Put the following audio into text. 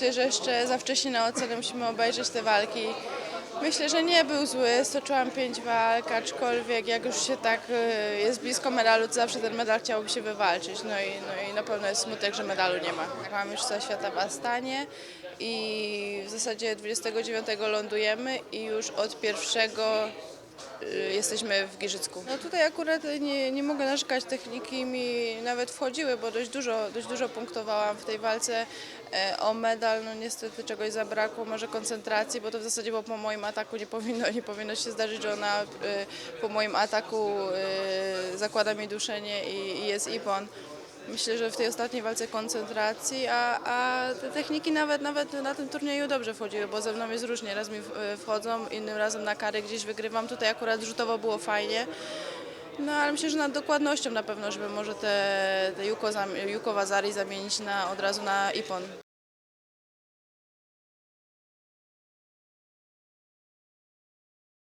myślę, że jeszcze za wcześnie na ocenę musimy obejrzeć te walki. Myślę, że nie był zły, stoczyłam pięć walk, aczkolwiek jak już się tak y, jest blisko medalu, to zawsze ten medal chciałoby się wywalczyć. No i, no i na pewno jest smutek, że medalu nie ma. Mam już świata w Astanie i w zasadzie 29 lądujemy i już od pierwszego jesteśmy w Giżycku. No tutaj akurat nie, nie mogę narzekać, techniki mi nawet wchodziły, bo dość dużo, dość dużo punktowałam w tej walce e, o medal. No niestety czegoś zabrakło, może koncentracji, bo to w zasadzie było po moim ataku nie powinno, nie powinno się zdarzyć, że ona y, po moim ataku y, zakłada mi duszenie i, i jest ipon. Myślę, że w tej ostatniej walce koncentracji, a, a te techniki nawet, nawet na tym turnieju dobrze wchodziły, bo ze mną jest różnie. Raz mi w- wchodzą, innym razem na kary gdzieś wygrywam. Tutaj akurat rzutowo było fajnie. No ale myślę, że nad dokładnością na pewno, żeby może te, te Juko Wazari zamienić na, od razu na Ipon.